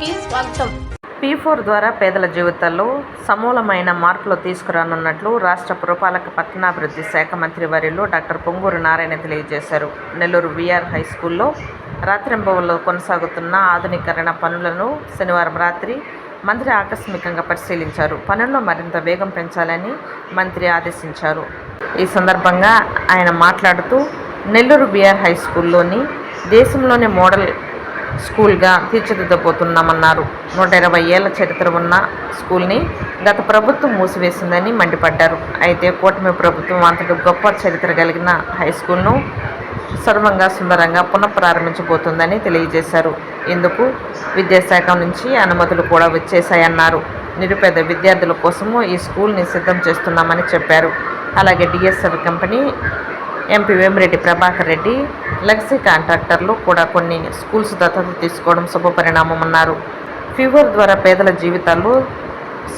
కి స్వాగతం. P four ద్వారా పేదల జీవితాల్లో సమూలమైన మార్పులు తీసుకురానున్నట్లు రాష్ట్ర పురపాలక పట్టణాభివృద్ధి శాఖ మంత్రి వర్యులు డాక్టర్ పొంగూరు నారాయణ తెలియజేశారు. నెల్లూరు విఆర్ హై స్కూల్లో రాత్రింబవుల్లో కొనసాగుతున్న ఆధునీకరణ పనులను శనివారం రాత్రి మంత్రి ఆకస్మికంగా పరిశీలించారు. పనుల్లో మరింత వేగం పెంచాలని మంత్రి ఆదేశించారు. ఈ సందర్భంగా ఆయన మాట్లాడుతూ నెల్లూరు బిఆర్ హై స్కూల్లోని దేశంలోనే మోడల్ స్కూల్గా తీర్చిదిద్దబోతున్నామన్నారు. నూట ఇరవై ఏళ్ళ చరిత్ర ఉన్న స్కూల్ని గత ప్రభుత్వం మూసివేసిందని మండిపడ్డారు. అయితే కూటమి ప్రభుత్వం అంతటి గొప్ప చరిత్ర కలిగిన హై స్కూల్ను సర్వంగా సుందరంగా పునఃప్రారంభించబోతుందని తెలియజేశారు. ఇందుకు విద్యాశాఖ నుంచి అనుమతులు కూడా వచ్చేశాయన్నారు. నిరుపేద విద్యార్థుల కోసము ఈ స్కూల్ని సిద్ధం చేస్తున్నామని చెప్పారు. అలాగే DSL company MP Vemireddy Prabhakar Reddy లెక్సీ కాంట్రాక్టర్లు కూడా కొన్ని స్కూల్స్ దత్తత తీసుకోవడం శుభపరిణామం అన్నారు. ఫీవర్ ద్వారా పేదల జీవితాల్లో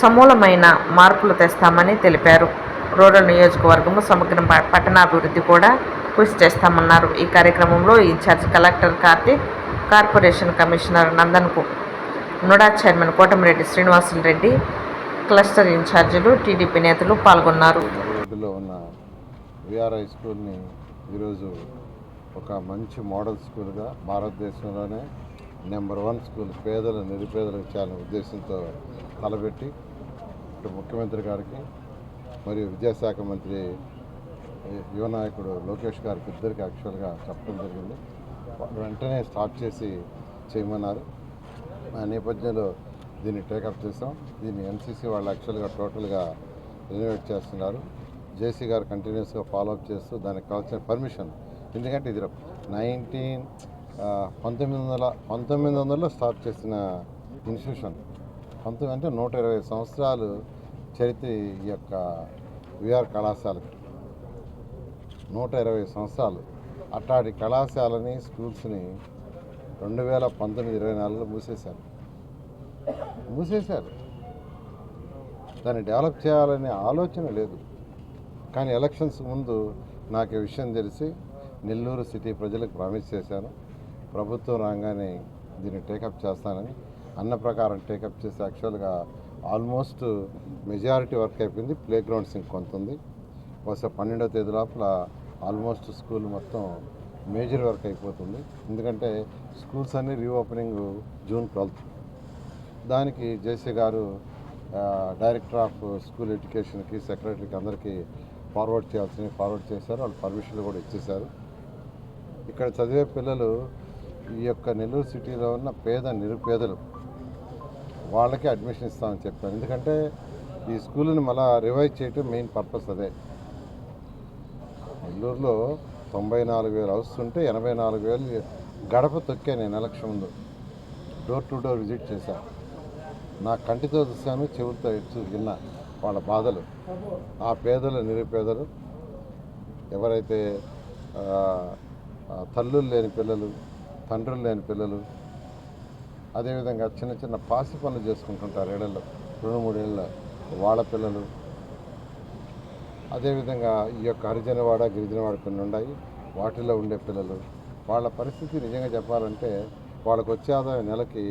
సమూలమైన మార్పులు తెస్తామని తెలిపారు. రూరల్ నియోజకవర్గము సమగ్ర ప- పట్టణాభివృద్ధి కూడా కృషి చేస్తామన్నారు. ఈ కార్యక్రమంలో in charge collector Karthik corporation commissioner నందన్కు NUDA chairman Kotamreddy Srinivasulu Reddy cluster ఇన్ఛార్జీలు టీడీపీ నేతలు పాల్గొన్నారు. విఆర్ హై స్కూల్ని ఈరోజు ఒక మంచి మోడల్ స్కూల్గా భారతదేశంలోనే నెంబర్ వన్ స్కూల్ పేదలు నిరుపేదలకు చాలా ఉద్దేశంతో తలపెట్టి ఇటు ముఖ్యమంత్రి గారికి మరియు విద్యాశాఖ మంత్రి యువ నాయకుడు లోకేష్ గారికి ఇద్దరికి యాక్చువల్గా చెప్పడం జరిగింది. వెంటనే స్టార్ట్ చేసి చేయమన్నారు. ఆ నేపథ్యంలో దీన్ని టేకప్ చేసాం దీన్ని ఎన్సీసీ వాళ్ళు యాక్చువల్గా టోటల్గా రెనోవేట్ చేస్తున్నారు. జేసీ గారు కంటిన్యూస్గా ఫాలోఅప్ చేస్తూ దానికి కావాల్సిన పర్మిషన్. ఎందుకంటే ఇది నైన్టీన్ పంతొమ్మిది వందల పంతొమ్మిది వందలలో స్టార్ట్ చేసిన ఇన్స్టిట్యూషన్. పంతొమ్మిది అంటే నూట ఇరవై సంవత్సరాలు చరిత్ర ఈ యొక్క విఆర్ కళాశాలకి నూట ఇరవై సంవత్సరాలు. అట్లాంటి కళాశాలని స్కూల్స్ని రెండు వేల పంతొమ్మిది ఇరవై నాలుగులో మూసేశారు. మూసేశారు. దాన్ని డెవలప్ చేయాలనే ఆలోచన లేదు. కానీ ఎలక్షన్స్ ముందు నాకు ఈ విషయం తెలిసి నెల్లూరు సిటీ ప్రజలకు ప్రామిస్ చేశాను. ప్రభుత్వం రాగానే దీన్ని టేకప్ చేస్తానని అన్న ప్రకారం టేకప్ చేసి యాక్చువల్గా ఆల్మోస్ట్ మెజారిటీ వర్క్ అయిపోయింది. ప్లే గ్రౌండ్స్ ఇంకొంత ఉంది. బహుశా పన్నెండో తేదీ లోపల ఆల్మోస్ట్ స్కూల్ మొత్తం మేజర్ వర్క్ అయిపోతుంది. ఎందుకంటే స్కూల్స్ అన్ని రీఓపెనింగ్ జూన్ ట్వెల్త్. దానికి జేసీ గారు డైరెక్టర్ ఆఫ్ స్కూల్ ఎడ్యుకేషన్కి సెక్రటరీకి అందరికీ ఫార్వర్డ్ చేయాల్సినవి ఫార్వర్డ్ చేశారు వాళ్ళు పర్మిషన్లు కూడా ఇచ్చేశారు. ఇక్కడ చదివే పిల్లలు ఈ యొక్క నెల్లూరు సిటీలో ఉన్న పేద నిరుపేదలు వాళ్ళకి అడ్మిషన్ ఇస్తామని చెప్పాను ఎందుకంటే ఈ స్కూల్ని మళ్ళా రివైజ్ చేయటం మెయిన్ పర్పస్ అదే. నెల్లూరులో తొంభై నాలుగు వేలు హౌస్ ఉంటే ఎనభై నాలుగు వేలు గడప తొక్కే నేను ఎలక్షన్ ముందు. డోర్ టు డోర్ విజిట్ చేశాను నా కంటితో చూశాను చెవులతో ఇచ్చు విన్నా. వాళ్ళ బాధలు ఆ పేదలు నిరుపేదలు ఎవరైతే తల్లులు లేని పిల్లలు తండ్రులు లేని పిల్లలు అదేవిధంగా చిన్న చిన్న పాసి పనులు చేసుకుంటుంటారు ఏళ్ళలో రెండు మూడేళ్ళ వాళ్ళ పిల్లలు. అదేవిధంగా ఈ యొక్క హరిజనవాడ గిరిజనవాడ కొన్ని ఉన్నాయి. వాటిలో ఉండే పిల్లలు వాళ్ళ పరిస్థితి నిజంగా చెప్పాలంటే వాళ్ళకు వచ్చే ఆదాయం నెలకి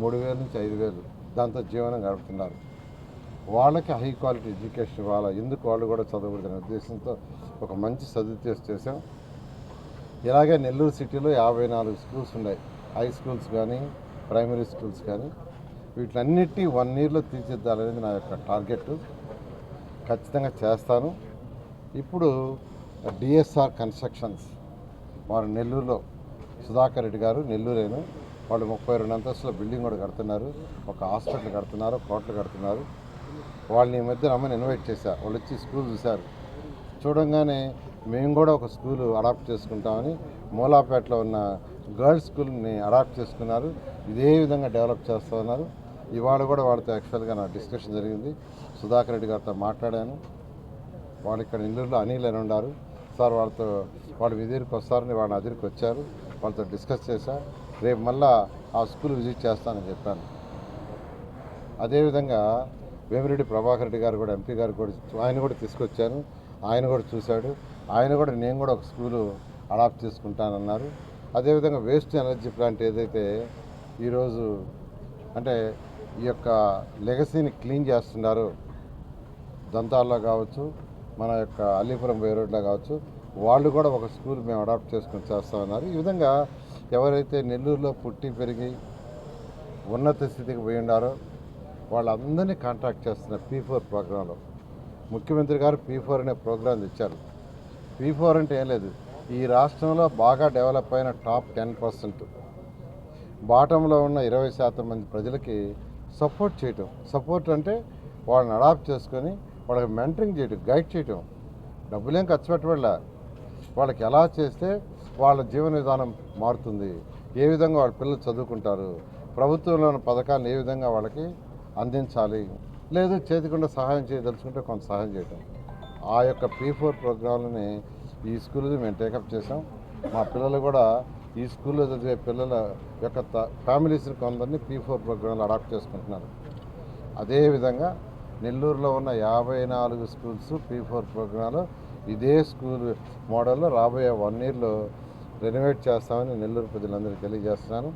మూడు వేల నుంచి ఐదు వేలు. దాంతో జీవనం గడుపుతున్నారు. వాళ్ళకి హై క్వాలిటీ ఎడ్యుకేషన్ ఇవ్వాలి? ఎందుకు వాళ్ళు కూడా చదవకూడదనే ఉద్దేశంతో ఒక మంచి సదుద్దేశం చేశాం. ఇలాగే నెల్లూరు సిటీలో యాభై నాలుగు స్కూల్స్ ఉన్నాయి. హై స్కూల్స్ కానీ ప్రైమరీ స్కూల్స్ కానీ వీటిలన్నిటి వన్ ఇయర్లో తీర్చిద్దాలనేది నా యొక్క టార్గెట్. ఖచ్చితంగా చేస్తాను. ఇప్పుడు డిఎస్ఆర్ కన్స్ట్రక్షన్స్ వారు నెల్లూరులో సుధాకర్ రెడ్డి గారు నెల్లూరేను. వాళ్ళు ముప్పై రెండు అంతస్తుల బిల్డింగ్ కూడా కడుతున్నారు. ఒక హాస్పిటల్ కడుతున్నారు కోట్లు కడుతున్నారు. వాళ్ళని ఈ మధ్య రమ్మని ఇన్వైట్ చేశారు వాళ్ళు వచ్చి స్కూల్ చూశారు. చూడంగానే మేము కూడా ఒక స్కూల్ అడాప్ట్ చేసుకుంటామని మూలాపేటలో ఉన్న గర్ల్స్ స్కూల్ని అడాప్ట్ చేసుకున్నారు. ఇదే విధంగా డెవలప్ చేస్తూ ఉన్నారు. ఇవాళ కూడా వాళ్ళతో యాక్చువల్గా నా డిస్కషన్ జరిగింది. సుధాకర్ రెడ్డి గారితో మాట్లాడాను. వాళ్ళు ఇక్కడ ఇల్లూరులో అనిల్ అని ఉన్నారు. సార్ వాళ్ళతో వాళ్ళు మీ వస్తారని వాళ్ళ అదిరికి వచ్చారు. వాళ్ళతో డిస్కస్ చేశా. రేపు మళ్ళా ఆ స్కూల్ విజిట్ చేస్తానని చెప్పాను. అదేవిధంగా వేమిరెడ్డి ప్రభాకర్ రెడ్డి గారు కూడా ఎంపీ గారు కూడా ఆయన కూడా తీసుకొచ్చాను ఆయన కూడా చూశాడు. ఆయన కూడా నేను కూడా ఒక స్కూలు అడాప్ట్ చేసుకుంటానన్నారు. అదేవిధంగా వేస్ట్ ఎనర్జీ ప్లాంట్ ఏదైతే ఈరోజు అంటే ఈ యొక్క లెగసీని క్లీన్ చేస్తున్నారు దంతాల్లో కావచ్చు మన యొక్క అల్లీపురం బై రోడ్లో కావచ్చు వాళ్ళు కూడా ఒక స్కూల్ మేము అడాప్ట్ చేసుకొని చేస్తా ఉన్నారు ఈ విధంగా ఎవరైతే నెల్లూరులో పుట్టి పెరిగి ఉన్నత స్థితికి పోయి ఉన్నారో వాళ్ళందరినీ కాంటాక్ట్ చేస్తున్న పీ ఫోర్ ప్రోగ్రాంలో. ముఖ్యమంత్రి గారు పీ ఫోర్ అనే ప్రోగ్రాం తెచ్చారు పీ ఫోర్ అంటే ఏం లేదు. ఈ రాష్ట్రంలో బాగా డెవలప్ అయిన టాప్ టెన్ పర్సెంట్. బాటంలో ఉన్న ఇరవై శాతం మంది ప్రజలకి సపోర్ట్ చేయటం. సపోర్ట్ అంటే వాళ్ళని అడాప్ట్ చేసుకొని వాళ్ళకి మెంటరింగ్ చేయటం గైడ్ చేయటం. డబ్బులేం ఖర్చు పెట్టబడలే. వాళ్ళకి ఎలా చేస్తే వాళ్ళ జీవన విధానం మారుతుంది? ఏ విధంగా వాళ్ళ పిల్లలు చదువుకుంటారు? ప్రభుత్వంలో ఉన్న పథకాలను ఏ విధంగా వాళ్ళకి అందించాలి. లేదు చేతికుండా సహాయం చేయదలుచుకుంటే కొంత సహాయం చేయటం. ఆ యొక్క పీ ఫోర్ ప్రోగ్రాంలని ఈ స్కూల్లో మేము టేకప్ చేసాం మా పిల్లలు కూడా ఈ స్కూల్లో చదివే పిల్లల యొక్క త- ఫ్యామిలీస్ని కొందరిని పీ ఫోర్ ప్రోగ్రాంలు అడాప్ట్ చేసుకుంటున్నారు. అదేవిధంగా నెల్లూరులో ఉన్న యాభై నాలుగు స్కూల్స్ పీ ఫోర్ ప్రోగ్రాంలో ఇదే స్కూల్ మోడల్లో రాబోయే వన్ ఇయర్లో రెనోవేట్ చేస్తామని నెల్లూరు ప్రజలందరికీ తెలియజేస్తున్నాను.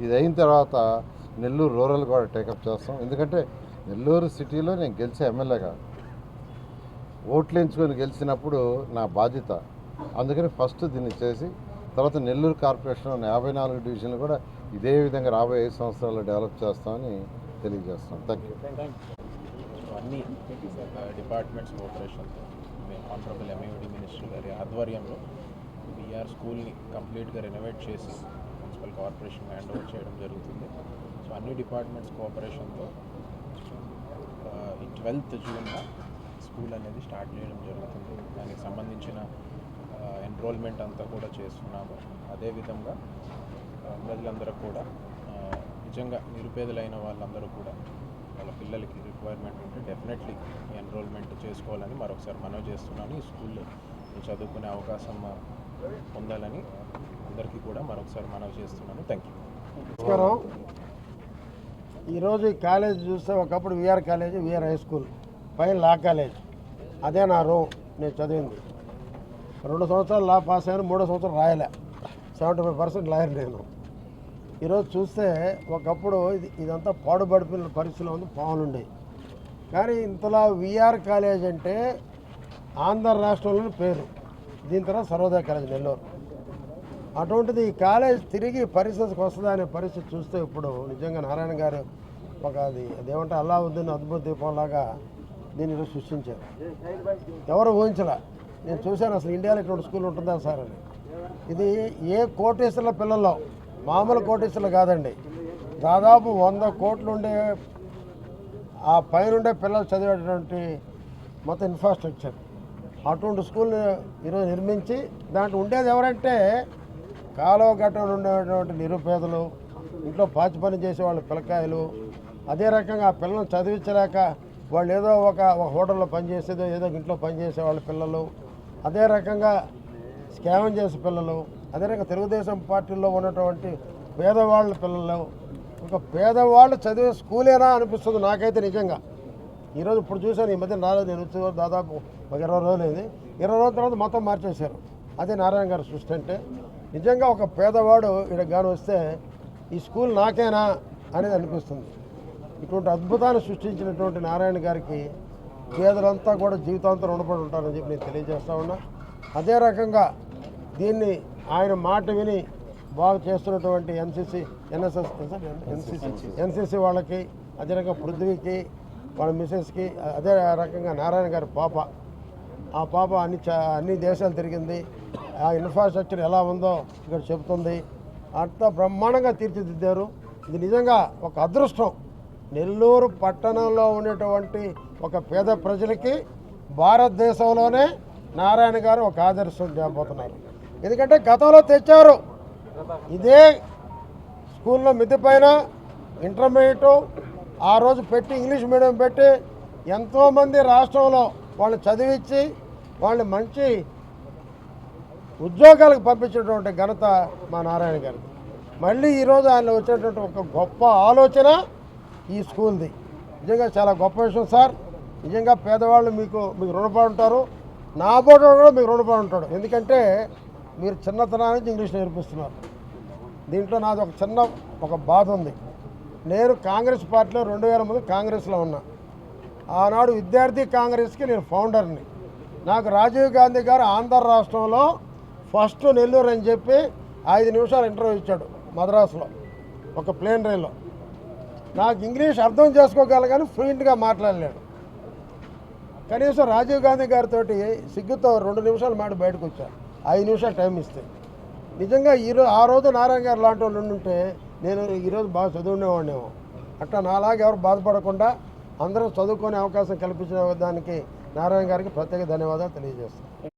ఇది అయిన తర్వాత నెల్లూరు రూరల్ కూడా టేకప్ చేస్తాం. ఎందుకంటే నెల్లూరు సిటీలో నేను గెలిచే ఎమ్మెల్యేగా ఓట్లు ఎంచుకొని గెలిచినప్పుడు నా బాధ్యత. అందుకని ఫస్ట్ దీన్ని చేసి తర్వాత నెల్లూరు కార్పొరేషన్ యాభై నాలుగు డివిజన్లు కూడా ఇదే విధంగా రాబోయే ఐదు సంవత్సరాల్లో డెవలప్ చేస్తామని తెలియజేస్తాం. థ్యాంక్ యూ అన్ని డిపార్ట్మెంట్స్ కోఆపరేషన్తో ఆనరబుల్ ఎంఈడి మినిస్టర్ గారి ఆధ్వర్యంలో బీఆర్ స్కూల్ని కంప్లీట్గా రెనోవేట్ చేసి మున్సిపల్ కార్పొరేషన్ హ్యాండ్ ఓవర్ చేయడం జరుగుతుంది. సో అన్ని డిపార్ట్మెంట్స్ కోఆపరేషన్తో ఈ ట్వెల్త్ జూన్ స్కూల్ అనేది స్టార్ట్ చేయడం జరుగుతుంది. దానికి సంబంధించిన ఎన్రోల్మెంట్ అంతా కూడా చేస్తున్నాము. అదేవిధంగా ప్రజలందరూ కూడా నిజంగా నిరుపేదలైన వాళ్ళందరూ కూడా వాళ్ళ పిల్లలకి రిక్వైర్మెంట్ ఉంటే డెఫినెట్లీ ఎన్రోల్మెంట్ చేసుకోవాలని మరొకసారి మనవి చేస్తున్నాను. ఈ స్కూల్లో చదువుకునే అవకాశం పొందాలని అందరికీ కూడా మరొకసారి మనవి చేస్తున్నాను. థ్యాంక్ యూ నమస్కారం. ఈరోజు ఈ కాలేజ్ చూస్తే ఒకప్పుడు VR college VR high school. పైన లా కాలేజ్. అదే నా రూమ్. నేను చదివింది. రెండు సంవత్సరాలు లా పాస్ అయ్యాను మూడో సంవత్సరం రాయలే. సెవెంటీ ఫైవ్ పర్సెంట్ లాయర్ నేను. ఈరోజు చూస్తే ఒకప్పుడు ఇది ఇదంతా పాడుపడిపోయిన పరిస్థితిలో ఉంది పావులుండే కానీ ఇంతలా విఆర్ కాలేజ్ అంటే ఆంధ్ర రాష్ట్రంలోని పేరు. దీని తర్వాత సర్వోదయ కాలేజ్ నెల్లూరు. అటువంటిది ఈ కాలేజ్ తిరిగి పరిస్థితికి వస్తుందా అనే పరిస్థితి చూస్తే ఇప్పుడు నిజంగా నారాయణ గారు ఒక అది అదేమంటే అల్లావుద్దీన్ అద్భుత దీపంలాగా దీన్ని సృష్టించారు. ఎవరు ఊహించలే? నేను చూశాను అసలు ఇండియాలో ఇటువంటి స్కూల్ ఉంటుందా సార్ అని. ఇది ఏ కోటేశ్వర్ల పిల్లల్లో మామూలు కోటేశ్వర్లు కాదండి. దాదాపు వంద కోట్లు ఉండే ఆ పైనుండే పిల్లలు చదివేటటువంటి మొత్తం ఇన్ఫ్రాస్ట్రక్చర్ అటువంటి స్కూల్ ఈరోజు నిర్మించి దాంట్లో ఉండేది ఎవరంటే కాలువ గట్టలు ఉండేటువంటి నిరుపేదలు ఇంట్లో పాచి పని చేసే వాళ్ళ పిల్లకాయలు అదే రకంగా ఆ పిల్లల్ని చదివించలేక వాళ్ళు ఏదో ఒక ఒక హోటల్లో పనిచేసేదో ఏదో ఇంట్లో పనిచేసే వాళ్ళ పిల్లలు అదే రకంగా స్కామ్ చేసే పిల్లలు అదే రకంగా తెలుగుదేశం పార్టీలో ఉన్నటువంటి పేదవాళ్ళ పిల్లలు ఒక పేదవాళ్ళు చదివే స్కూలేనా అనిపిస్తుంది నాకైతే నిజంగా. ఈరోజు ఇప్పుడు చూశాను ఈ మధ్య రాలేదు నేను వచ్చే దాదాపు ఒక ఇరవై రోజులు అయింది. ఇరవై రోజుల తర్వాత మొత్తం మార్చేశారు. అదే నారాయణ గారు సృష్టి అంటే నిజంగా ఒక పేదవాడు ఇక్కడ గాని వస్తే ఈ స్కూల్ నాకేనా? అనేది అనిపిస్తుంది. ఇటువంటి అద్భుతాన్ని సృష్టించినటువంటి నారాయణ గారికి పేదలంతా కూడా జీవితాంతం రుణపడి ఉంటారని చెప్పి నేను తెలియజేస్తా ఉన్నా. అదే రకంగా దీన్ని ఆయన మాట విని బాగా చేస్తున్నటువంటి ఎన్సీసీ ఎన్ఎస్ఎస్ ఎన్సీసీ. ఎన్సీసీ వాళ్ళకి అదే రకంగా పృథ్వీకి వాళ్ళ మిసెస్కి అదే రకంగా నారాయణ గారి పాప. ఆ పాప అన్ని చా- అన్ని దేశాలు తిరిగింది. ఆ ఇన్ఫ్రాస్ట్రక్చర్ ఎలా ఉందో ఇక్కడ చెబుతుంది. అంత బ్రహ్మాండంగా తీర్చిదిద్దారు. ఇది నిజంగా ఒక అదృష్టం. నెల్లూరు పట్టణంలో ఉండేటువంటి ఒక పేద ప్రజలకి భారతదేశంలోనే నారాయణ గారు ఒక ఆదర్శం చేయబోతున్నారు ఎందుకంటే గతంలో తెచ్చారు. ఇదే స్కూల్లో మిద్దె పైన ఇంటర్మీడియట్ ఆ రోజు పెట్టి ఇంగ్లీష్ మీడియం పెట్టి ఎంతోమంది రాష్ట్రంలో వాళ్ళు చదివించి వాళ్ళు మంచి ఉద్యోగాలకు పంపించినటువంటి ఘనత మా నారాయణ గారికి. మళ్ళీ ఈరోజు ఆయన వచ్చినటువంటి ఒక గొప్ప ఆలోచన ఈ స్కూల్ది. నిజంగా చాలా గొప్ప విషయం సార్. నిజంగా పేదవాళ్ళు మీకు మీకు రుణపడి ఉంటారు. నా బోట కూడా మీకు రుణపడి ఉంటాడు ఎందుకంటే మీరు చిన్నతనం నుంచి ఇంగ్లీష్ నేర్పిస్తున్నారు. దీంట్లో నాది ఒక చిన్న ఒక బాధ ఉంది. నేను కాంగ్రెస్ పార్టీలో రెండు వేల ముందు కాంగ్రెస్లో ఉన్నా. ఆనాడు విద్యార్థి కాంగ్రెస్కి నేను ఫౌండర్ని. నాకు రాజీవ్ గాంధీ గారు ఆంధ్ర రాష్ట్రంలో ఫస్ట్ నెల్లూరు అని చెప్పి ఐదు నిమిషాలు ఇంటర్వ్యూ ఇచ్చాడు మద్రాసులో ఒక ప్లేన్ రైల్లో. నాకు ఇంగ్లీష్ అర్థం చేసుకోగలగాని ఫ్లూయెంట్గా మాట్లాడలేడు. కనీసం రాజీవ్ గాంధీ గారితో సిగ్గుతో రెండు నిమిషాలు మాట బయటకు వచ్చాను ఐదు నిమిషాలు టైం ఇస్తే. నిజంగా ఈరోజు ఆ రోజు నారాయణ గారు లాంటి వాళ్ళు ఉండుంటే నేను ఈరోజు బాగా చదువునేవాడినేమో అట్లా నాలాగా ఎవరు బాధపడకుండా అందరూ చదువుకునే అవకాశం కల్పించిన దానికి నారాయణ గారికి ప్రత్యేక ధన్యవాదాలు తెలియజేస్తాను.